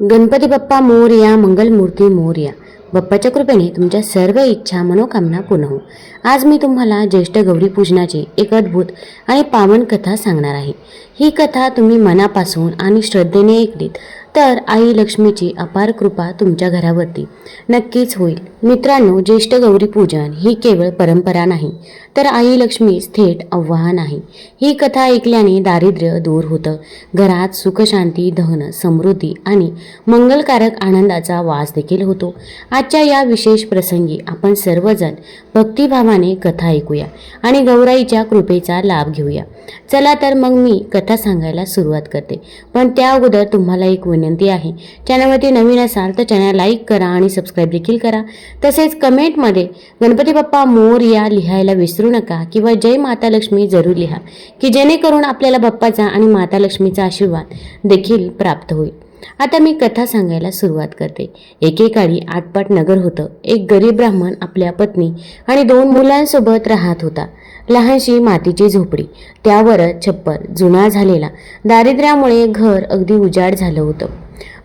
गणपती बाप्पा मोरया मंगलमूर्ती मोर्या. बाप्पाच्या कृपेने तुमच्या सर्व इच्छा मनोकामना पूर्ण हो. आज मी तुम्हाला ज्येष्ठ गौरी पूजनाची एक अद्भुत आणि पावन कथा सांगणार आहे. ही कथा तुम्ही मनापासून आणि श्रद्धेने ऐकलीत. तर आई लक्ष्मीची अपार कृपा तुमच्या घरावरती. नक्कीच होईल. मित्रांनो ज्येष्ठ गौरी पूजन ही केवळ परंपरा नाही तर आई लक्ष्मीच थेट आव्हान आहे. ही कथा ऐकल्याने दारिद्र्य दूर होतं. घरात सुखशांती धन समृद्धी आणि मंगलकारक आनंदाचा वास देखील होतो. आजच्या या विशेष प्रसंगी आपण सर्वजण भक्तिभावाने कथा ऐकूया आणि गौराईच्या कृपेचा लाभ घेऊया. चला तर मग मी कथा सांगायला सुरुवात करते. पण त्या अगोदर तुम्हाला एक विनंती आहे. चॅनलवरती नवीन असाल तर चॅनल लाईक करा आणि सबस्क्राईब देखील करा. तसेच कमेंटमध्ये गणपती बाप्पा मोर या लिहायला विसरू नका किंवा जय माता लक्ष्मी जरूर लिहा की जेणेकरून आपल्याला बाप्पाचा आणि माता लक्ष्मीचा आशीर्वाद देखील प्राप्त होईल. आता मी कथा सांगायला सुरुवात करते. एकेकाळी आटपाट नगर होतं. एक गरीब ब्राह्मण आपल्या पत्नी आणि दोन मुलांसोबत राहत होता. लहानशी मातीची झोपडी त्यावरच छप्पर जुना झालेला. दारिद्र्यामुळे घर अगदी उजाड झालं होतं.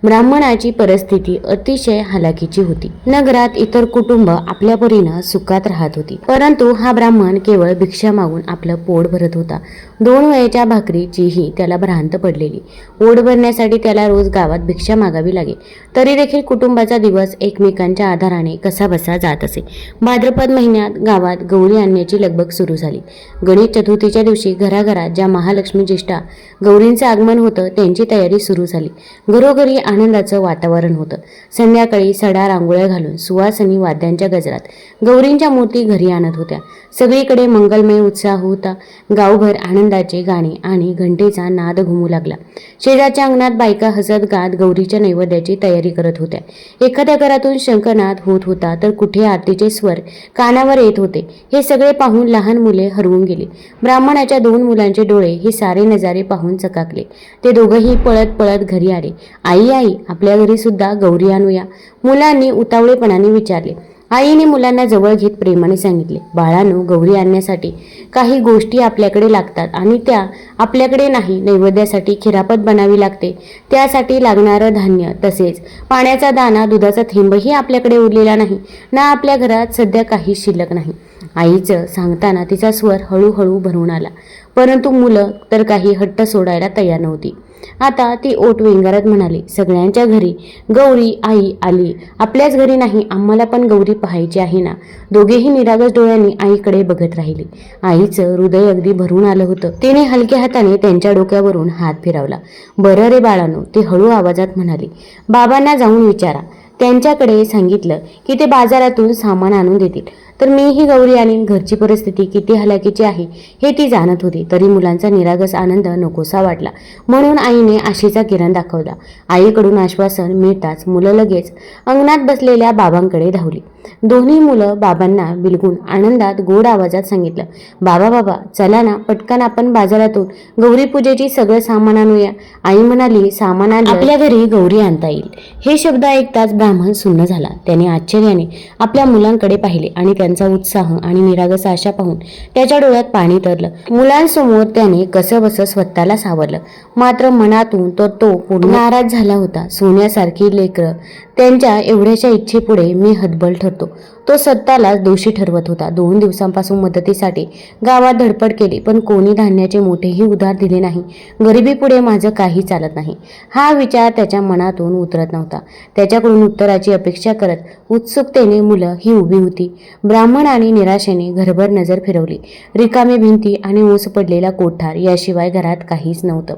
ब्राह्मणाची परिस्थिती अतिशय हालाकीची होती. नगरात इतर कुटुंब आपल्या परीनं सुखात राहत होती. परंतु हा ब्राह्मण केवळ भिक्षा मागून आपलं पोट भरत होता. दोन वयाच्या भाकरीचीही त्याला भ्रांत पडलेली. पोट भरण्यासाठी त्याला रोज गावात भिक्षा मागावी लागे. तरी देखील कुटुंबाचा दिवस एकमेकांच्या आधाराने कसा बसा जात असे. भाद्रपद महिन्यात गावात गौरी आणण्याची लगबग सुरू झाली. गणेश चतुर्थीच्या दिवशी घराघरात ज्या महालक्ष्मी ज्येष्ठा गौरींचं आगमन होतं त्यांची तयारी सुरू झाली. घरोघरी आनंदाचं वातावरण होतं. संध्याकाळी सडा रांगोळ्या घालून सुवासनी वाद्यांच्या गजरात गौरींच्या मूर्ती घरी आणत होत्या. सगळीकडे मंगलमय उत्साह होता. गावभर आनंदाचे गाणे आणि घंटेचा नाद घुमू लागला. शेजारच्या अंगणात बायका हसत गात गौरीच्या नैवेद्याची तयारी करत होत्या. एखाद्या घरातून शंकनाद होत होता तर कुठे आरतीचे स्वर कानावर येत होते. हे सगळे पाहून लहान मुले हरवून गेली. ब्राह्मणाच्या दोन मुलांचे डोळे हे सारे नजारे पाहून चकाकले. ते दोघंही पळत पळत घरी आले. आई आई आपल्या घरी सुद्धा गौरी आणूया. मुलांनी उतावळेपणाने विचारले. आईने मुलांना जवळ घेत प्रेमाने सांगितले बाळांनो गौरी आणण्यासाठी काही गोष्टी आपल्याकडे लागतात आणि त्या आपल्याकडे नाही नैवेद्यासाठी खिरापत बनावी लागते. त्यासाठी लागणारं धान्य तसेच पाण्याचा दाना दुधाचा थेंबही आपल्याकडे उरलेला नाही. ना आपल्या घरात सध्या काही शिल्लक नाही. आईचं सांगताना तिचा स्वर हळूहळू भरून आला. परंतु मुलं तर काही हट्ट सोडायला तयार नव्हती. आता ती ओट वेंगारत म्हणाली सगळ्यांच्या घरी गौरी आई आली. आपल्याच घरी नाही आम्हाला पण गौरी पाहायची आहे ना. दोघेही निरागस डोळ्यांनी आईकडे बघत राहिली. आईचं हृदय अगदी भरून आलं होतं. तिने हलक्या हाताने त्यांच्या डोक्यावरून हात फिरवला. बरं रे बाळानो ती हळू आवाजात म्हणाली. बाबांना जाऊन विचारा. त्यांच्याकडे सांगितलं की ते बाजारातून सामान आणून देतील. तर मीही गौरी आणि घरची परिस्थिती किती हलाकीची आहे हे ती जाणत होती. तरी मुलांचा निरागस आनंद नकोसा वाटला. म्हणून आईने आशेचा किरण दाखवला. आईकडून आश्वासन मिळताच मुलं लगेच अंगणात बसलेल्या बाबांकडे धावली. दोन्ही मुलं बाबांना बिलगून आनंदात गोड आवाजात सांगितलं बाबा बाबा चला ना पटकन आपण बाजारातून गौरी पूजेची सगळं सामान आणूया. आई म्हणाली सामान आपल्या घरी गौरी आणता येईल. हे शब्द ऐकताच ब्राह्मण सुन्न झाला. त्याने आश्चर्याने आपल्या मुलांकडे पाहिले आणि त्यांचा उत्साह आणि निरागस आशा पाहून त्याच्या डोळ्यात पाणी तरलं. मुलांसमोर त्याने कसंबसं स्वतःला सावरलं. मात्र मनातून तर तो पूर्ण नाराज झाला होता. सोन्यासारखी लेकरं. त्यांच्या एवढ्याशा इच्छेपुढे मी हतबल ठरतो. तो स्वतःलाच दोषी ठरवत होता. दोन दिवसांपासून मदतीसाठी गावात धडपड केली पण कोणी धान्याचे मोठेही उधार दिले नाही. गरिबीपुढे माझं काही चालत नाही. हा विचार त्याच्या मनातून उतरत नव्हता. त्याच्याकडून उत्तराची अपेक्षा करत उत्सुकतेने मुलं ही उभी होती. ब्राह्मण आणि निराशेने घरभर नजर फिरवली. रिकामी भिंती आणि ओस पडलेला कोठार याशिवाय घरात काहीच नव्हतं.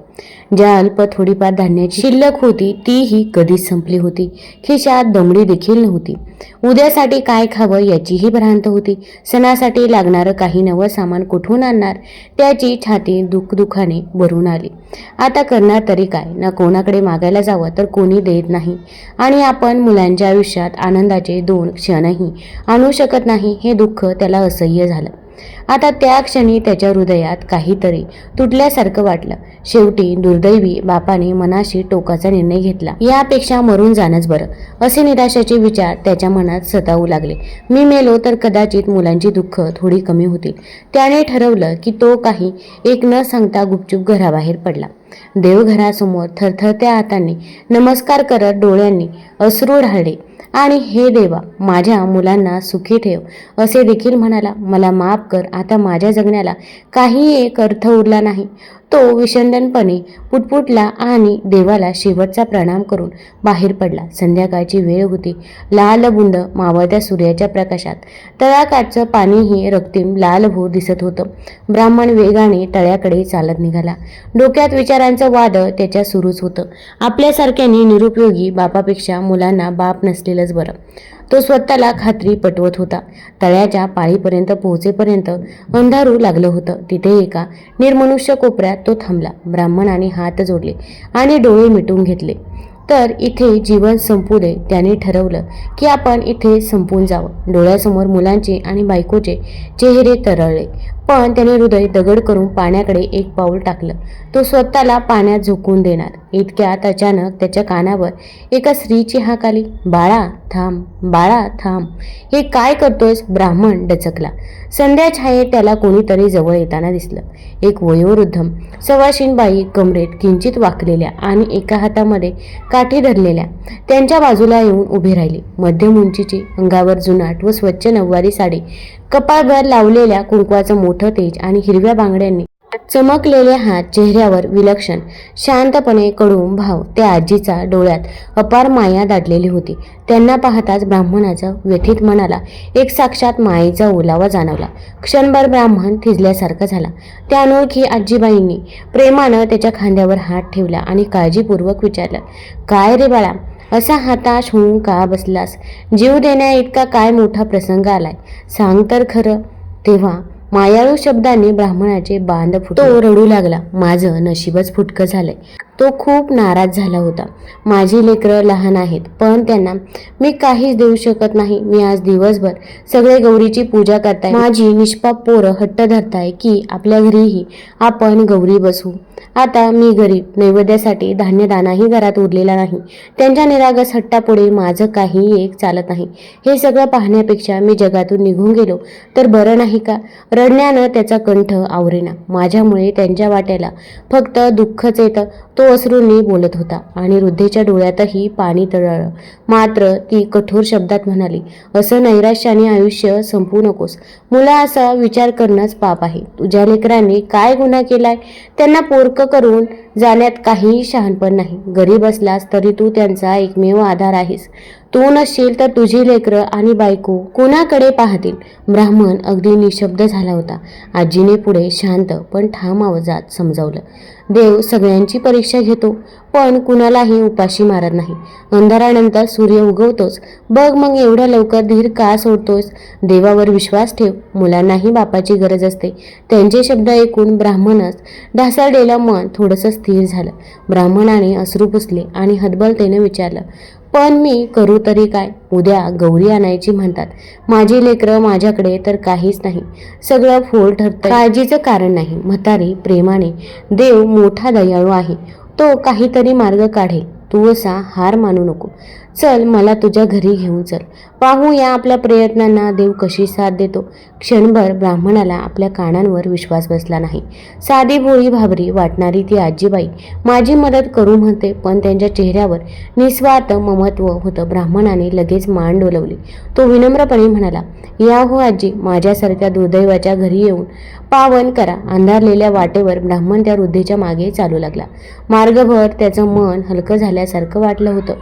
ज्या अल्प थोडीफार धान्याची शिल्लक होती तीही कधीच संपली होती. खिशात दमडी देखील नव्हती. उद्यासाठी काय खावं याचीही भ्रांत होती. सणासाठी लागणारं काही नवं सामान कुठून आणणार? त्याची छाती दुखदुखाने भरून आली. आता करणार तरी काय? ना कोणाकडे मागायला जावं तर कोणी देत नाही. आणि आपण मुलांच्या आयुष्यात आनंदाचे दोन क्षणही आणू शकत नाही. हे दुःख त्याला असह्य झालं. आता त्या क्षणी त्याच्या हृदयात काहीतरी तुटल्यासारखं वाटलं. शेवटी दुर्दैवी बापाने मनाशी टोकाचा निर्णय घेतला. यापेक्षा मरून जाणंच बरं. असे निराशाचे विचार त्याच्या मनात सतावू लागले. मी मेलो तर कदाचित मुलांची दुःख थोडी कमी होतील. त्याने ठरवलं की तो काही एक न सांगता गुपचूप घराबाहेर पडला. देवघरासमोर थरथरत्या हातांनी नमस्कार करत डोळ्यांनी अश्रू ढाळले. आणि हे देवा माझ्या मुलांना सुखी ठेव. असे देखील म्हणाला मला माफ कर आता माझ्या जगण्याला काही एक अर्थ उरला नाही. तो विषंदनपणे पुटपुटला आणि देवाला शेवटचा प्रणाम करून बाहेर पडला. संध्याकाळची वेळ होती. लाल बुंद मावळत्या सूर्याच्या प्रकाशात. तळाकाठचं पाणीही रक्तीम लालभोर दिसत होतं. ब्राह्मण वेगाने तळ्याकडे चालत निघाला. डोक्यात विचारांचं वादळ त्याच्या सुरूच होतं. आपल्यासारख्याने निरुपयोगी बापापेक्षा मुलांना बाप नसलेलंच बरं. तो स्वतःला खात्री पटवत होता. तळ्याच्या पाळीपर्यंत पोहोचेपर्यंत अंधारू लागलं होतं. तिथे एका निर्मनुष्य कोपऱ्यात तो थांबला. ब्राह्मणाने हात जोडले आणि डोळे मिटून घेतले. तर इथे जीवन संपू दे त्याने ठरवलं की आपण इथे संपून जावं. डोळ्यासमोर मुलांचे आणि बायकोचे चेहरे तरळले. पण त्याने हृदय दगड करून पाण्याकडे एक पाऊल टाकलं. तो स्वतःला पाण्यात झोकून देणार. इतक्यात अचानक त्याच्या कानावर एका स्त्रीची हाक आली. बाळा थांब बाळा थांब. हे काय करतोयस? ब्राह्मण डचकला. संध्या छायेत त्याला कोणीतरी जवळ येताना दिसलं. एक वयोवृद्ध सवाशीनबाई कमरेत किंचित वाकलेल्या आणि एका हातामध्ये काठी धरलेल्या त्यांच्या बाजूला येऊन उभी राहिली. मध्यम उंचीची अंगावर जुनाट व स्वच्छ नऊवारी साडी कपाळभर लावलेल्या कुंकवाचं मोठं तेज आणि हिरव्या बांगड्यांनी चमकलेले हात चेहऱ्यावर विलक्षण शांतपणे कडून भाव त्या आजीचा डोळ्यात अपार माया दाटलेली होती. त्यांना पाहताच ब्राह्मणाचा व्यथित मनाला एक साक्षात मायेचा ओलावा जाणवला. क्षणभर ब्राह्मण थिजल्यासारखा झाला. त्या अनोळखी आजीबाईंनी प्रेमानं त्याच्या खांद्यावर हात ठेवला आणि काळजीपूर्वक विचारलं काय रे बाळा असा हताश होऊन का बसलास? जीव देण्या इतका काय मोठा प्रसंग आलाय? सांग तर खरं. तेव्हा मायाळू शब्दाने ब्राह्मणाचे बांध फुट तो रडू लागला. माझं नशीबच फुटकं झालंय. तो खूप नाराज झाला होता. माझी लेकरं लहान आहेत पण त्यांना मी काहीच देऊ शकत नाही. मी आज दिवसभर सगळे गौरीची पूजा करताय. माझी निष्पाप पोरं हट्ट धरताय की आपल्या घरीही आपण गौरी बसू. आता मी गरीब नैवेद्यासाठी धान्यदानाही घरात उरलेला नाही. त्यांच्या निरागस हट्टापुढे माझं काही एक चालत नाही. हे सगळं पाहण्यापेक्षा मी जगातून निघून गेलो. तर बरं नाही का? रडण्यानं त्याचा कंठ आवरेना. माझ्यामुळे त्यांच्या वाट्याला फक्त दुःखच येतं. तो अश्रूंनी बोलत होता आणि वृद्धेच्या डोळ्यातही पाणी तळालं. मात्र ती कठोर शब्दात म्हणाली असं नैराश्याने आयुष्य संपू नकोस. मुला असा विचार करणंच पाप आहे. तुझ्या लेकरांनी काय गुन्हा केलाय? त्यांना पोरकं करून जाण्यात काहीही शहाणपण नाही. गरीब असलास तरी तू त्यांचा एकमेव आधार आहेस. तू नसशील तर तुझी लेकरं आणि बायको कोणाकडे पाहतील? ब्राह्मण अगदी निशब्द झाला होता. आजीने पुढे शांत पण ठाम आवाजात समजावलं. देव सगळ्यांची परीक्षा घेतो पण कुणालाही उपाशी मारत नाही. अंधारानंतर सूर्य उगवतोच. बघ मग एवढ्या लवकर धीर का सोडतोस देवावर विश्वास ठेव मुलांनाही बापाची गरज असते. त्यांचे शब्द ऐकून ब्राह्मणच ढासळलेलं मन थोडंसं स्थिर झालं. ब्राह्मणाने अश्रू पुसले आणि हतबलतेने विचारलं पण मी करू तरी काय? उद्या गौरी आणायची म्हणतात. माझी लेकरं माझ्याकडे तर काहीच नाही. सगळं फोल ठरतं काळजीचं कारण नाही. म्हातारी प्रेमाने. देव मोठा दयाळू आहे. तो काहीतरी मार्ग काढेल. तू असा हार मानू नको. चल मला तुझ्या घरी घेऊन चल. पाहू या आपल्या प्रयत्नांना देव कशी साथ देतो. क्षणभर ब्राह्मणाला आपल्या कानांवर विश्वास बसला नाही. साधी भोळी भाबरी वाटणारी ती आजीबाई माझी मदत करू म्हणते पण त्यांच्या चेहऱ्यावर निस्वार्थ ममत्व होतं. ब्राह्मणाने लगेच मान डोलवली. तो विनम्रपणे म्हणाला या हो आजी माझ्यासारख्या दुर्दैवाच्या घरी येऊन पावन करा. अंधारलेल्या वाटेवर ब्राह्मण त्या वृद्धेच्या मागे चालू लागला. मार्गभर त्याचं मन हलकं झाल्यासारखं वाटलं होतं.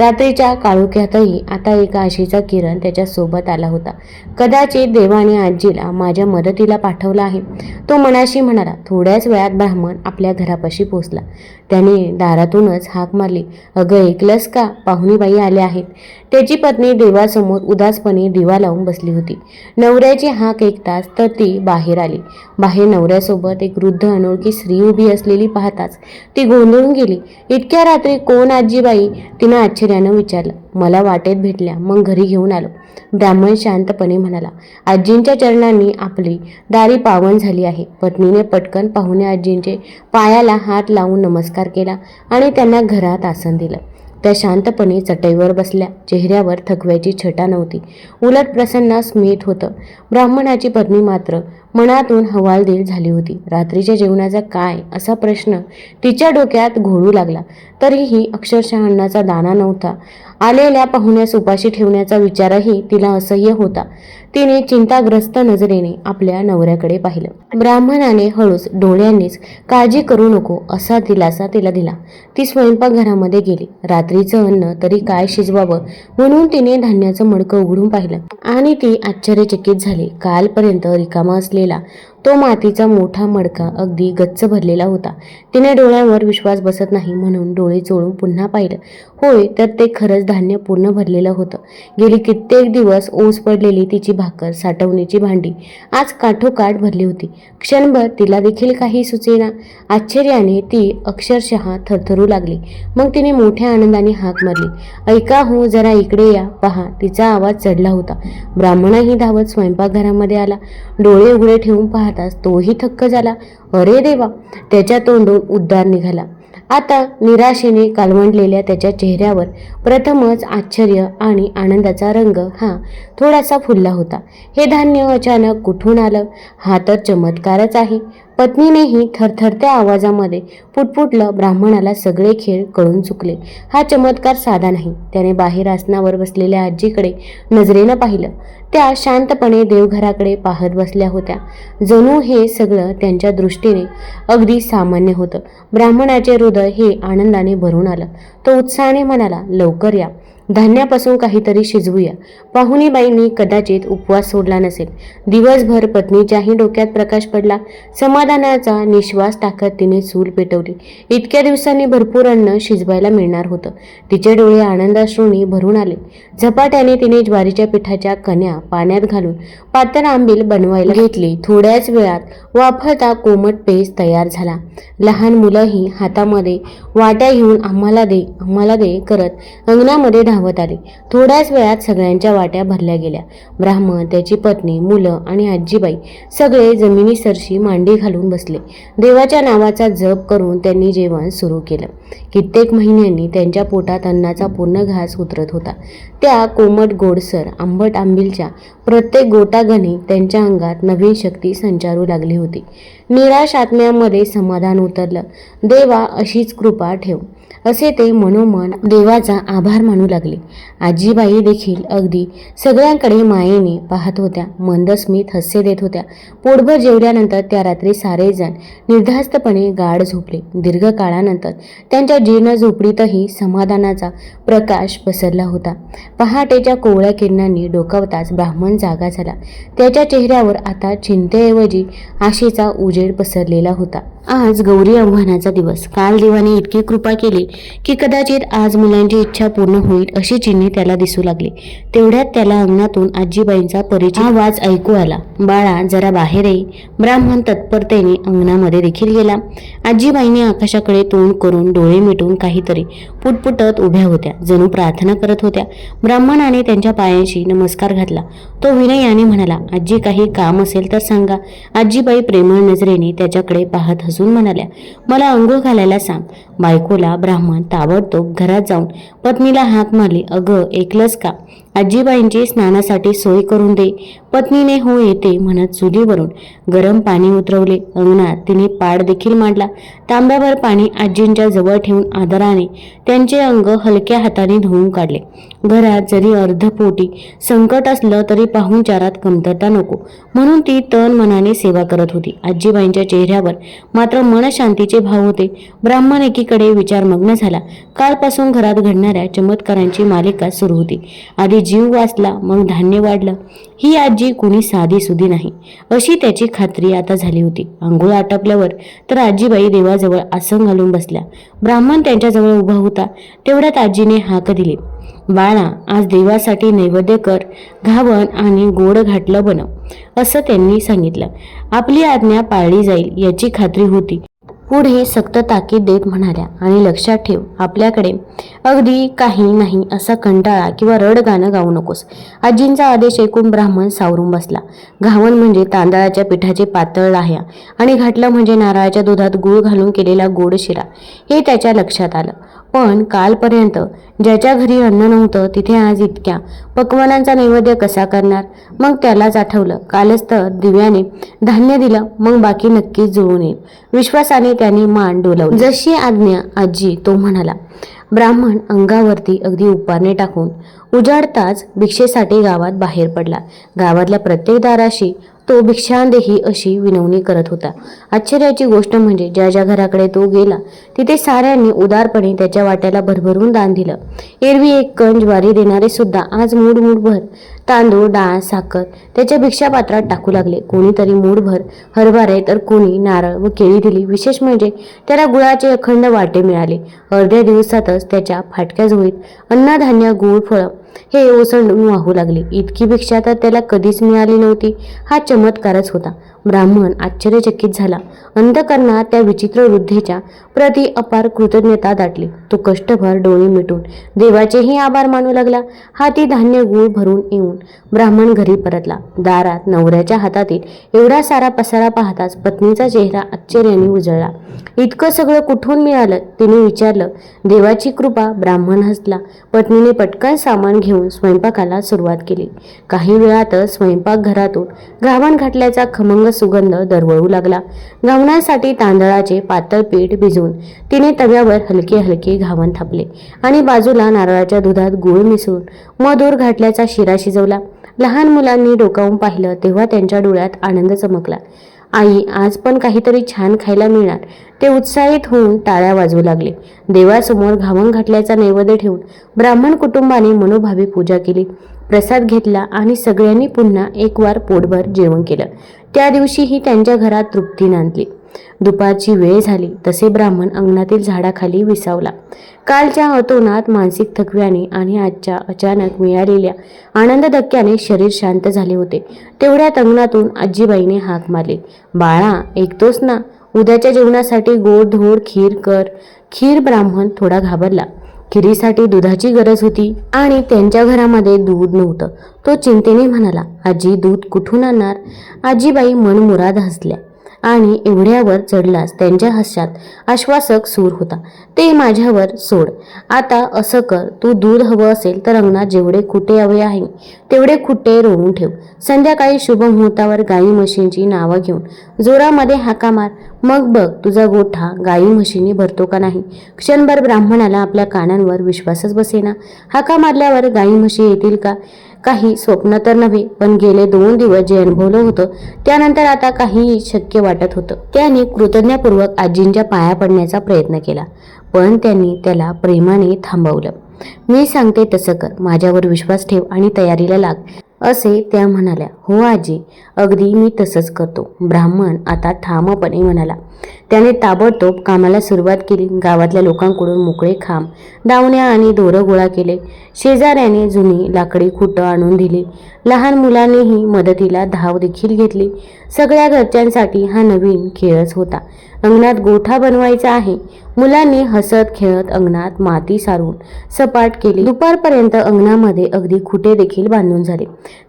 रात्रीच्या काळोख्यातही आता एका आशेचा किरण त्याच्यासोबत आला होता. कदाचित देवाने आजीला माझ्या मदतीला पाठवला आहे. तो मनाशी म्हणाला थोड्याच वेळात ब्राह्मण आपल्या घरापाशी पोचला त्याने दारातूनच हाक मारली. अगं ऐकलंस का? पाहुणीबाई आल्या आहेत. त्याची पत्नी देवासमोर उदासपणे दिवा लावून बसली होती. नवऱ्याची हाक ऐकताच तर ती बाहेर आली. बाहेर नवऱ्यासोबत एक वृद्ध अनोळखी स्त्री उभी असलेली पाहताच ती गोंधळून गेली. इतक्या रात्री कोण आजीबाई? तिनं आश्चर्यानं विचारलं. मला वाटेत भेटल्या. मग घरी घेऊन आलो. ब्राह्मण शांतपणे म्हणाला आजींच्या चरणांनी आपली दारी पावन झाली आहे. पत्नीने पटकन पाहुणे आजींचे पायाला हात लावून नमस्कार केला आणि त्यांना घरात आसन दिलं. त्या शांतपणे चटईवर बसल्या. चेहऱ्यावर थकव्याची छटा नव्हती. उलट प्रसन्न स्मित होतं. ब्राह्मणाची पत्नी मात्र मनातून हवालदिल झाली होती. रात्रीच्या जेवणाचा काय असा प्रश्न तिच्या डोक्यात घोळू लागला. तरीही अक्षरशः अन्नाचा दाना नव्हता. आलेल्या पाहुण्यास उपाशी ठेवण्याचा विचारही तिला असह्य होता. तिने चिंताग्रस्त नजरेने आपल्या नवऱ्याकडे पाहिलं. ब्राह्मणाने हळूच डोळ्यांनीच काळजी करू नको असा दिलासा तिला दिला. ती स्वयंपाकघरामध्ये गेली. रात्रीचं अन्न तरी काय शिजवावं म्हणून तिने धान्याचं मडकं उघडून पाहिलं. आणि ती आश्चर्यचकित झाली. कालपर्यंत रिकामा असलेला तो मातीचा मोठा मडका अगदी गच्च भरलेला होता. तिने डोळ्यांवर विश्वास बसत नाही म्हणून डोळे चोळून पुन्हा पाहिलं. होय तर ते खरंच धान्य पूर्ण भरलेलं होतं. गेली कित्येक दिवस ओस पडलेली तिची भाकर साठवणीची भांडी आज काठोकाठ भरली होती. क्षणभर तिला देखील काही सुचेना. आश्चर्याने ती अक्षरशः थरथरू लागली. मग तिने मोठ्या आनंदाने हाक मारली. ऐका हो जरा इकडे या. पहा तिचा आवाज चढला होता. ब्राह्मणाही धावत स्वयंपाकघरामध्ये आला. डोळे उघडे ठेवून पाहताच तोही थक्क झाला. अरे देवा! त्याच्या तोंडून उद्धार निघाला. आता निराशेने कालवंडलेल्या त्याच्या चेहऱ्यावर प्रथमच आश्चर्य आणि आनंदाचा रंग हा थोडासा फुलला होता. हे धान्य अचानक कुठून आलं? हा तर चमत्कारच आहे. पत्नीनेही थरथरत्या आवाजामध्ये पुटपुटलं ब्राह्मणाला सगळे खेळ कळून चुकले. हा चमत्कार साधा नाही. त्याने बाहेर आसनावर बसलेल्या आजीकडे नजरेनं पाहिलं. त्या शांतपणे देवघराकडे पाहत बसल्या होत्या. जणू हे सगळं त्यांच्या दृष्टीने अगदी सामान्य होतं. ब्राह्मणाचे हृदय हे आनंदाने भरून आलं. तो उत्साहाने म्हणाला लवकर या. धान्यापासून काहीतरी शिजवूया. पाहुणीबाईंनी कदाचित उपवास सोडला नसेल. दिवसभर पत्नीच्याही डोक्यात प्रकाश पडला समाधानाचा निश्वास टाकत तिने चूल पेटवली. इतक्या दिवसांनी भरपूर अन्न शिजवायला मिळणार होतं. तिचे डोळे आनंदाश्रूंनी भरून आले. झपाट्याने तिने ज्वारीच्या पिठाच्या कण्या पाण्यात घालून पातळ आंबील बनवायला घेतली. थोड्याच वेळात वाफळता कोमट पेज तयार झाला. लहान मुलंही हातामध्ये वाट्या घेऊन आम्हाला दे आम्हाला दे करत अंगणामध्ये धावत आले. थोड्याच वेळात सगळ्यांच्या वाट्या भरल्या गेल्या. ब्राह्मण त्याची पत्नी मुलं आणि आजीबाई सगळे जमिनीसरशी मांडी घालून बसले. देवाच्या नावाचा जप करून त्यांनी जेवण सुरू केलं. कित्येक महिन्यांनी त्यांच्या पोटात अन्नाचा पूर्ण घास उतरत होता. त्या कोमट गोडसर आंबट आंबिलच्या प्रत्येक गोटागणी त्यांच्या अंगात नवीन शक्ती संचारू लागली होती. निराश आत्म्यामध्ये समाधान उतरलं. देवा अशीच कृपा ठेव. असे ते मनोमन देवाचा आभार मानू लागले. आजीबाई देखील अगदी सगळ्यांकडे मायेने पाहत होत्या. मंदस्मित हस्से देत होत्या. पोटभर जेवल्यानंतर त्या रात्री सारेजण निर्धास्तपणे गाढ झोपले. दीर्घ काळानंतर त्यांच्या जीर्ण झोपडीतही समाधानाचा प्रकाश पसरला होता. पहाटेच्या कोवळ्या किरणांनी डोकावताच ब्राह्मण जागा झाला. त्याच्या चेहऱ्यावर आता चिंतेऐवजी आशेचा उजेड पसरलेला होता. आज गौरी आव्हानाचा दिवस. काल देवाने इतकी कृपा केली की कदाचित आज मुलांची इच्छा पूर्ण होईल अशी चिन्हे त्याला दिसू लागली. तेवढ्यात त्याला अंगणातून आजीबाईंचा परिचय आवाज ऐकू आला. बाळा जरा बाहेर ये. ब्राह्मण तत्परतेने अंगणामध्ये देखील गेला. आजीबाईंनी आकाशाकडे तोंड करून डोळे मिटून काहीतरी पुटपुटत उभ्या होत्या. जणू प्रार्थना करत होत्या. ब्राह्मणाने त्यांच्या पायांशी नमस्कार घातला. तो विनयाने म्हणाला आजी काही काम असेल तर सांगा. आजीबाई प्रेमळ नजरेने त्याच्याकडे पाहत हसून म्हणाल्या मला अंघोळ घालायला सांग. बायकोला ब्राह्मण ताबडतोब घरात जाऊन पत्नीला हाक मारली अगं एकलंच का? आजीबाईंची स्नानासाठी सोय करून दे. पत्नीने हो येते म्हणत चुलीवरून गरम पाणी उतरवले. अंगणात तिने पाड देखील मांडला. तांब्यावर पाणी आजींच्या जवळ ठेवून आदराने त्यांचे अंग हलक्या हाताने धुवून काढले. घरात जरी अर्धपोटी संकट असलं तरी पाहुणचारात कमतरता नको. म्हणून ती तन मनाने सेवा करत होती. आजीबाईंच्या चेहऱ्यावर मात्र मनशांतीचे भाव होते. ब्राह्मण एकीकडे विचारमग्न झाला. कालपासून घरात घडणाऱ्या चमत्कारांची मालिका सुरू होती. आधी जीव वाचला मग धान्य वाढलं. ही आजी कुणी साधी सुधी नाही. अशी त्याची खात्री आता झाली होती. आंघोळ आटपल्यावर तर आजीबाई देवाजवळ आसन घालून बसल्या. ब्राह्मण त्यांच्याजवळ उभा होता. तेवढ्यात आजीने हाक दिली. बाळा आज देवासाठी नैवेद्य कर घावण आणि गोड घाटलं बनव असं त्यांनी सांगितलं. आपली आज्ञा पाळली जाईल याची खात्री होती. पुढे सक्त ताकीद देत म्हणाल्या आणि लक्षात ठेव आपल्याकडे अगदी काही नाही असा कंटाळा किंवा रड गाणं गाऊ नकोस. आजींचा आदेश ऐकून ब्राह्मण सावरून बसला. घावण म्हणजे तांदळाच्या पिठाचे पातळ लाह्या आणि घाटलं म्हणजे नारळाच्या दुधात गूळ घालून केलेला गोड शिरा. हे त्याच्या लक्षात आलं. पण कालपर्यंत ज्याच्या घरी अन्न नव्हतं तिथे आज इतक्या. पकवानांचा नैवेद्य कसा करणार? मग त्यालाच आठवलं. कालच तर दिव्याने धान्य दिलं मग बाकी नक्कीच जुळून येईल. विश्वासाने त्याने मान डोलवली. जशी आज्ञा आजी तो म्हणाला ब्राह्मण अंगावरती अगदी उपारणे टाकून उजाडताच भिक्षेसाठी गावात बाहेर पडला. गावातल्या प्रत्येक दाराशी तो भिक्षांदेही अशी विनवणी करत होता. आश्चर्याची गोष्ट म्हणजे ज्या ज्या घराकडे तो गेला तिथे साऱ्यांनी उदारपणे त्याच्या वाट्याला भरभरून दान दिलं. एरवी एक कण ज्वारी देणारे सुद्धा आज मूड मूडभर तांदूळ डाळ साखर त्याच्या भिक्षापात्रात टाकू लागले. कोणीतरी मूडभर हरभरे तर कोणी नारळ व केळी दिली. विशेष म्हणजे त्याला गुळाचे अखंड वाटे मिळाले. अर्ध्या दिवसातच त्याच्या फाटक्या झोळीत अन्नधान्य गूळ फळं हे ओसंडून वाहू लागले. इतकी भिक्षा तर त्याला कधीच मिळाली नव्हती. हा चमत्कारच होता. ब्राह्मण आश्चर्यचकित झाला. अंधकरणात त्या विचित्र वृद्धेच्या प्रति अपार कृतज्ञता दाटली. तो कष्टभर डोळे मिटून देवाचेही आभार मानू लागला. हाती धान्य गूळ भरून येऊन ब्राह्मण घरी परतला. दारात नवऱ्याच्या हातातील एवढा सारा पसारा पाहताच पत्नीचा चेहरा आश्चर्याने उजळला. इतकं सगळं कुठून मिळालं? तिने विचारलं. देवाची कृपा ब्राह्मण हसला. पत्नीने पटकन सामान घेऊन स्वयंपाकाला सुरुवात केली. काही वेळातच स्वयंपाकघरातून घावण घाटल्याचा खमंग सुगंध दरवळू लागला. घावण्यासाठी तांदळाचे पातळ पीठ भिजवून तिने तव्यावर हलके हलके घावण थापले आणि बाजूला नारळाच्या दुधात गुळ मिसळून मधुर घाटल्याचा शिरा शिजवला. लहान मुलांनी डोकावून पाहिलं तेव्हा त्यांच्या डोळ्यात आनंद चमकला. आई आज पण काहीतरी छान खायला मिळणार. ते उत्साहित होऊन टाळ्या वाजवू लागले. देवासमोर घावण घाटल्याचा नैवेद्य ठेवून ब्राह्मण कुटुंबाने मनोभावी पूजा केली. प्रसाद घेतला आणि सगळ्यांनी पुन्हा एक वार पोटभर जेवण केलं. त्या दिवशीही त्यांच्या घरात तृप्ती नांदली. दुपारची वेळ झाली तसे ब्राह्मण अंगणातील झाडाखाली विसावला. कालच्या अतोनात मानसिक थकव्याने आणि आजच्या अचानक मिळालेल्या आनंद धक्क्याने शरीर शांत झाले होते. तेवढ्यात अंगणातून आजीबाईने हाक मारली. बाळा ऐकतोस ना? उद्याच्या जेवणासाठी गोड धोड खीर कर. खीर ब्राह्मण थोडा घाबरला. खिरीसाठी दुधाची गरज होती आणि त्यांच्या घरामध्ये दूध नव्हतं. तो चिंतेने म्हणाला आजी दूध कुठून आणणार? आजीबाई मनमुराद हसल्या. आणि एवढ्यावर चढलास त्यांच्या हास्यात आश्वासक सूर होता. ते माझ्यावर सोड. आता असं कर. तू दूध हवं असेल तर अंगणात जेवढे खुटे हवे आहे तेवढे खुटे रोवून ठेव. संध्याकाळी शुभ मुहूर्तावर गाई म्हशींची नावं घेऊन. जोरामध्ये हाका मार. मग बघ तुझा गोठा गाई म्हशींनी भरतो का नाही? क्षणभर ब्राह्मणाला आपल्या कानांवर विश्वासच बसेना. हाका मारल्यावर गाई म्हशी येतील का? काही स्वप्न तर नव्हे पण गेले दोन दिवस जे अनुभवलं होतं त्यानंतर आता काहीही शक्य वाटत होतं. त्याने कृतज्ञपूर्वक आजींच्या पाया पडण्याचा प्रयत्न केला पण त्यांनी त्याला प्रेमाने थांबवलं. मी सांगते तसं कर माझ्यावर विश्वास ठेव आणि तयारीला लाग असे त्या म्हणाल्या. हो आजी अगदी मी तसंच करतो ब्राह्मण आता ठामपणे म्हणाला. त्याने ताबडतोब कामाला सुरुवात केली. गावातल्या लोकांकडून मोकळे खांब दावण्या आणि दोरं गोळा केले. शेजाऱ्याने जुनी लाकडी खुटं आणून दिली. लहान मुलांनीही मदतीला धाव देखील घेतली. सगळ्या घरच्यांसाठी हा नवीन खेळच होता. अंगणात गोठा बनवायचा आहे. मुलांनी हसत खेळत अंगणात माती सारून सपाट केली. दुपारपर्यंत अंगणामध्ये अगदी खुटे देखील बांधून झाले.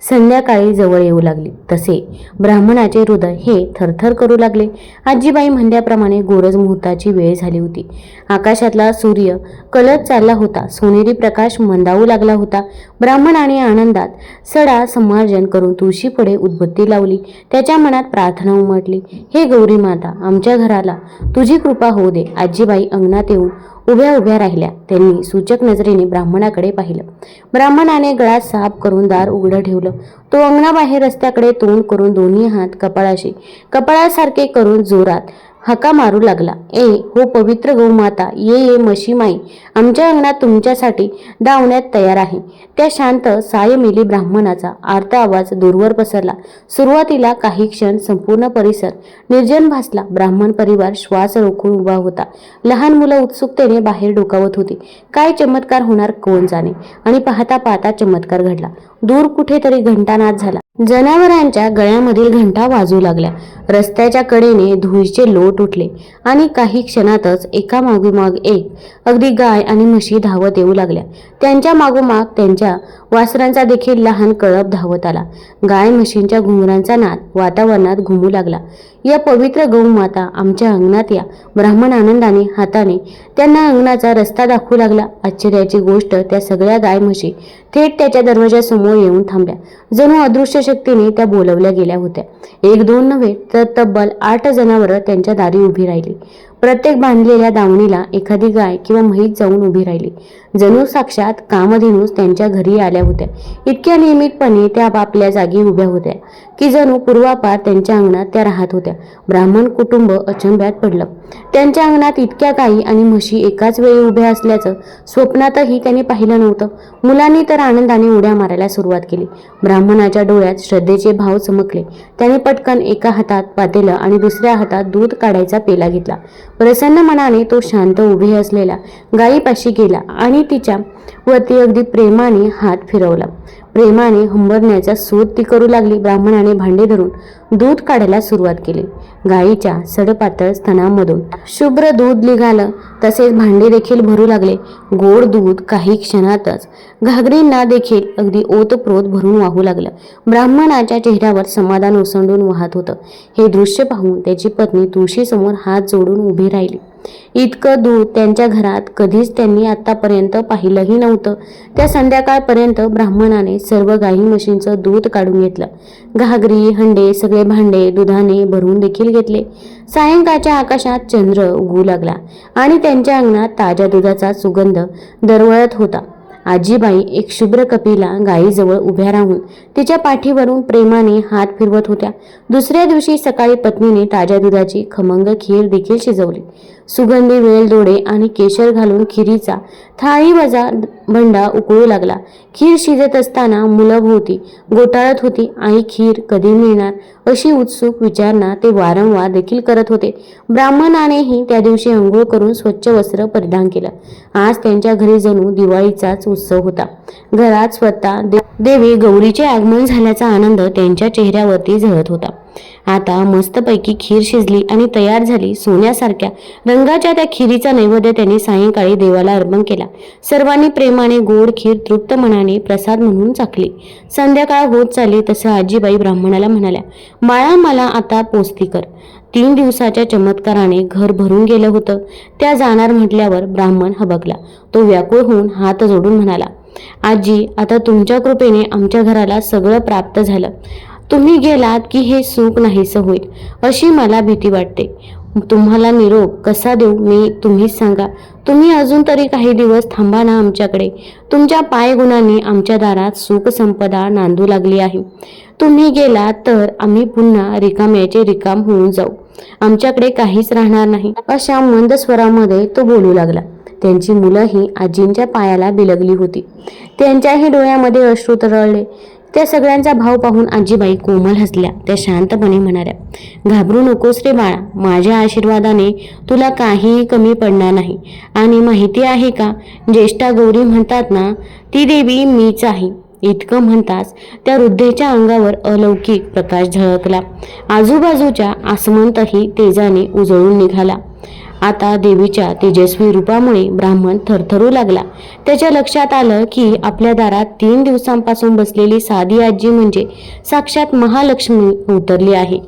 संध्याकाळी जवळ येऊ लागली. तसे ब्राह्मणाचे हृदय हे थरथर करू लागले. आजीबाई म्हणल्याप्रमाणे गोरज मुहूर्ताची वेळ झाली होती. आकाशातला सूर्य कलत चालला होता. सोनेरी प्रकाश मंदावू लागला होता. ब्राह्मणाने आनंदात सडा समार्जन करून तुळशीपुढे उद्बत्ती लावली. त्याच्या मनात प्रार्थना उमटली. हे गौरी माता आमच्या झाला तुझी कृपा होऊ दे. आजीबाई अंगणात येऊन उभ्या उभ्या राहिल्या. त्यांनी सूचक नजरेने ब्राह्मणाकडे पाहिलं. ब्राह्मणाने गळा साफ करून दार उघडं ठेवलं. तो अंगणाबाहेर रस्त्याकडे तोंड करून दोन्ही हात कपाळाशी कपाळासारखे करून जोरात हका मारू लागला. ए हो पवित्र गौमाता ये ये मशी माई आमच्या अंगणात तुमच्यासाठी धावण्यात तयार आहे. त्या शांत सायमिली ब्राह्मणाचा आर्त आवाज दूरवर पसरला. सुरुवातीला काही क्षण संपूर्ण परिसर निर्जन भासला. ब्राह्मण परिवार श्वास रोखून उभा होता. लहान मुलं उत्सुकतेने बाहेर डोकावत होती. काय चमत्कार होणार कोण जाणे? आणि पाहता पाहता चमत्कार घडला. दूर कुठेतरी घंटानाद झाला. जनावरांच्या गळ्यामधील घंटा वाजू लागल्या. रस्त्याच्या कडेने धुळीचे लोट लोट उठले आणि काही क्षणातच एका मागोमाग एक अगदी गाय आणि म्हशी धावत येऊ लागल्या. त्यांच्या मागोमाग त्यांच्या वासरांचा देखील लहान कळप धावत आला. गाय म्हशींच्या घुंगरांचा नाद वातावरणात घुमू लागला. या पवित्र गौमाता आमच्या अंगणात या. ब्राह्मण आनंदाने हाताने. त्यांना अंगणाचा रस्ता दाखवू लागला. आश्चर्याची गोष्ट त्या सगळ्या गाय म्हशी थेट त्याच्या दरवाजासमोर येऊन थांबल्या. जणू अदृश्य शक्तीने त्या बोलवल्या गेल्या होत्या. एक दोन नव्हे तर तब्बल आठ जनावरं त्यांच्या दारी उभी राहिली. प्रत्येक बांधलेल्या दावणीला एखादी गाय किंवा म्हैस जाऊन उभी राहिली. जणू साक्षात कामधेनूच त्यांच्या घरी आल्या होत्या. इतक्या नियमितपणे त्या आपल्या जागी उभ्या होत्या की जणू पूर्वापार त्यांच्या अंगणात त्या राहत होत्या. ब्राह्मण कुटुंब अचंब्यात पडलं. त्यांच्या अंगणात इतक्या गायी आणि म्हशी एकाच वेळी उभ्या असल्याचं स्वप्नातही त्यांनी पाहिलं नव्हतं. मुलांनी तर आनंदाने उड्या मारायला सुरुवात केली. ब्राह्मणाच्या डोळ्यात श्रद्धेचे भाव चमकले. त्याने पटकन एका हातात पातेलं आणि दुसऱ्या हातात दूध काढायचा पेला घेतला. प्रसन्न मनाने तो शांत उभी असलेला गायीपाशी गेला आणि तिच्या वरती अगदी प्रेमाने हात फिरवला. प्रेमाने हंबरण्याचा सूर ती करू लागली. ब्राह्मणाने भांडे धरून दूध काढायला सुरुवात केली. गायीच्या सडपातळ स्तनामधून शुभ्र दूध निघालं. तसेच भांडे देखील भरू लागले. गोड दूध काही क्षणातच घागरींना देखील अगदी ओतप्रोत भरून वाहू लागलं. ब्राह्मणाच्या चेहऱ्यावर समाधान ओसंडून वाहत होतं. हे दृश्य पाहून त्याची पत्नी तुळशीसमोर हात जोडून उभी राहिली. इतकं दूध त्यांच्या घरात कधीच त्यांनी आतापर्यंत पाहिलंही नव्हतं. त्या संध्याकाळपर्यंत ब्राह्मणाने सर्व गाई म्हशींचं दूध काढून घेतलं. घागरी हंडे सगळे भांडे दुधाने भरून देखील घेतले. सायंकाळच्या आकाशात चंद्र उगू लागला आणि त्यांच्या अंगणात ताज्या दुधाचा सुगंध दरवळत होता. आजीबाई एक शुभ्र कपिला गायीजवळ उभ्या राहून तिच्या पाठीवरून प्रेमाने हात फिरवत होत्या. दुसऱ्या दिवशी सकाळी पत्नीने ताज्या दुधाची खमंग खीर देखील शिजवली. सुगंधी वेलदोडे आणि केशर घालून खिरीचा थाळी वजा भंडा उकळू लागला. खीर शिजत असताना मुलंभोवती गोटाळत होती आई खीर कधी मिळणार? अशी उत्सुक विचारणा ते वारंवार देखील करत होते. ब्राह्मणानेही त्या दिवशी अंघोळ करून स्वच्छ वस्त्र परिधान केलं. आज त्यांच्या घरी जणू दिवाळीचाच उत्सव होता. घरात स्वतः देवी गौरीचे आगमन झाल्याचा आनंद त्यांच्या चेहऱ्यावरती झळत होता. आता मस्तपैकी खीर शिजली आणि तयार झाली. सोन्यासारख्या रंगाच्या त्या खिरीचा नैवेद्य त्यांनी सायंकाळी देवाला अर्पण केला. सर्वांनी प्रेमाने गोड खीर तृप्त मनाने प्रसाद म्हणून चाकली. संध्याकाळ होत चालली तसं आजीबाई ब्राह्मणाला म्हणाल्या बाळा मला आता पोस्ती कर. तीन दिवसाच्या चमत्काराने घर भरून गेलं होतं. त्या जाणार म्हटल्यावर ब्राह्मण हबकला. तो व्याकुळ होऊन हात जोडून म्हणाला आजी आता तुमच्या कृपेने आमच्या घराला सगळं प्राप्त झालं. तुम्ही गेलात की हे सुख नाहीसं होईल अशी मला भीती वाटते. तुम्हाला निरोप कसा देऊ मी तुम्हीच सांगा. तुम्ही अजून तरी काही दिवस थांबा ना आमच्याकडे. तुमच्या पायगुणाने आमच्या दारात सुख संपदा नांदू लागली आहे. तुम्ही गेलात तर आम्ही पुन्हा रिकाम्याचे रिकाम होऊन जाऊ. आमच्याकडे काहीच राहणार नाही. अशा मंद स्वरामध्ये तो बोलू लागला. त्यांची मुलंही आजींच्या पायाला बिलगली होती. त्यांच्याही डोळ्यामध्ये अश्रू तरळले. त्या सगळ्यांचा भाव पाहून आजीबाई कोमल हसल्या. त्या शांतपणे म्हणाल्या घाबरू नकोस रे बाळा. माझ्या आशीर्वादाने तुला काहीही कमी पडणार नाही. आणि माहिती आहे का ज्येष्ठा गौरी म्हणतात ना ती देवी मीच आहे. इतकं म्हणताच त्या वृद्धेच्या अंगावर अलौकिक प्रकाश झळकला. आजूबाजूच्या आसमंतही तेजाने उजळून निघाला. आता देवीच्या तेजस्वी रूपामुळे ब्राह्मण थरथरू लागला. त्याच्या लक्षात आलं की आपल्या दारात तीन दिवसांपासून बसलेली साधी आजी म्हणजे साक्षात महालक्ष्मी उतरली आहे.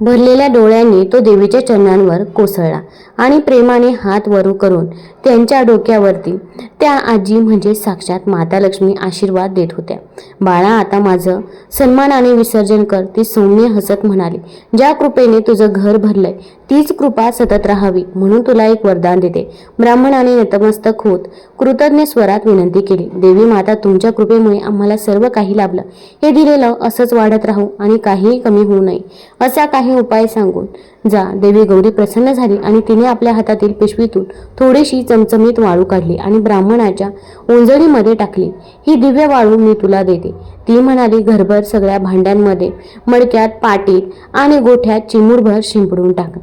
भरलेल्या डोळ्यांनी तो देवीच्या चरणांवर कोसळला. आणि प्रेमाने हात वरू करून त्यांच्या डोक्यावरती. त्या आजी म्हणजे साक्षात माता लक्ष्मी आशीर्वाद देत होत्या. बाळा आता माझं सन्मानाने विसर्जन कर ती सौम्य हसत म्हणाली. ज्या कृपेने तुझं घर भरलंय तीच कृपा सतत राहावी म्हणून तुला एक वरदान देते. ब्राह्मणाने नतमस्तक होत कृतज्ञ स्वरात विनंती केली. देवी माता तुमच्या कृपेमुळे आम्हाला सर्व काही लाभलं. हे दिलेलं असंच वाढत राहू आणि काहीही कमी होऊ नये असा काही उपाय सांगून जा. देवी गौरी प्रसन्न झाली आणि तिने आपल्या हातातील पिशवीतून थोडीशी चमचमीत वाळू काढली आणि ब्राह्मणाच्या ओंजळीमध्ये टाकली. ही दिव्य वाळू मी तुला देते. ती म्हणाली घरभर सगळ्या भांड्यांमध्ये मडक्यात पाटीत आणि गोठ्यात चिमूरभर शिंपडून टाक.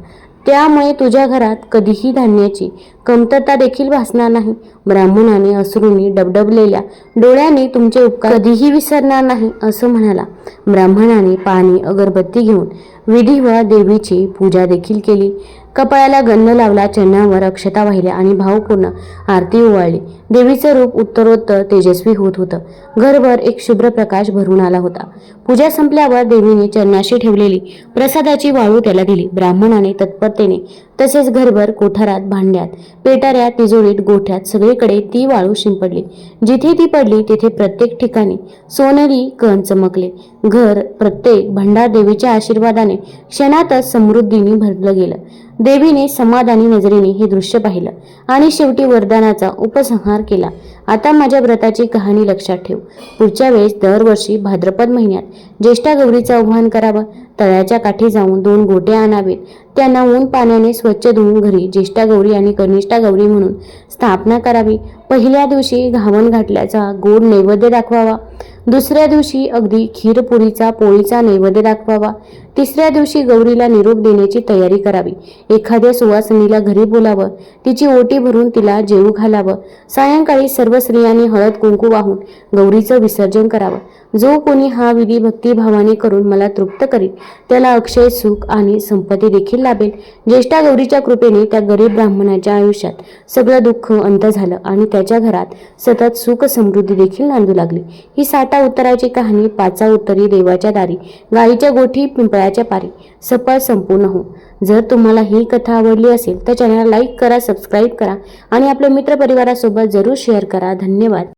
त्यामुळे तुझ्या घरात कधीही धान्याची कमतरता देखील भासणार नाही. ब्राह्मणाने अश्रूंनी डबडबलेल्या डोळ्याने तुमचे उपकार कधीही विसरणार नाही असं म्हणाला. ब्राह्मणाने पाणी अगरबत्ती घेऊन विधीवर देवीची पूजा देखील केली. कपाळाला गंध लावला चरणावर अक्षता वाहिल्या आणि भावपूर्ण आरती ओवाळली. देवीचं रूप उत्तरोत्तर तेजस्वी होत होतं. घरभर एक शुभ्र प्रकाश भरून आला होता. पूजा संपल्यावर देवीने चरणाशी ठेवलेली प्रसादाची वाळू त्याला दिली. ब्राह्मणाने तत्परतेने तसेच घरभर कोठारात भांड्यात पेटाऱ्या तिजोरीत गोठ्यात सगळीकडे ती वाळू शिंपडली. जिथे ती पडली तिथे प्रत्येक ठिकाणी सोनेरी कण चमकले. घर प्रत्येक भंडार देवीच्या आशीर्वादाने क्षणातच समृद्धीने भरलं गेलं. देवीने समाधानी नजरेने हे दृश्य पाहिलं आणि शेवटी वरदानाचा उपसंहार केला. आता माझ्या व्रताची कहाणी लक्षात ठेव. पुढच्या वेळेस दरवर्षी भाद्रपद महिन्यात ज्येष्ठा गौरीचं आव्हान करावं. तळ्याच्या काठी जाऊन दोन गोटे आणावेत. त्यांना ऊन पाण्याने स्वच्छ धुवून घरी ज्येष्ठा गौरी आणि कनिष्ठा गौरी म्हणून स्थापना करावी. पहिल्या दिवशी घावण घाटल्याचा गोड नैवेद्य दाखवावा. दुसऱ्या दिवशी अगदी खीरपुरीचा पोळीचा नैवेद्य दाखवावा. तिसऱ्या दिवशी गौरीला निरोप देण्याची तयारी करावी. एखाद्या सुवासिनीला घरी बोलावं. तिची ओटी भरून तिला जेवू घालावं. सायंकाळी सर्व स्त्रियांनी हळद कुंकू वाहून गौरीचं विसर्जन करावं. जो कोणी हा विधी भक्तिभावाने करून मला तृप्त करील त्याला अक्षय सुख आणि संपत्ती देखील लाभेल. ज्येष्ठा गौरीच्या कृपेने त्या गरीब ब्राह्मणाच्या आयुष्यात सगळं दुःख अंत झालं आणि त्याच्या घरात सतत सुख समृद्धी देखील नांदू लागली. ही साता उत्तराची कहाणी पाचा उत्तरी देवाच्या दारी गाईच्या गोठी पिंपळाच्या पारी सफळ संपूर्ण हो. जर तुम्हाला ही कथा आवडली असेल तर चॅनल लाईक करा सबस्क्राईब करा आणि आपल्या मित्रपरिवारासोबत जरूर शेअर करा. धन्यवाद.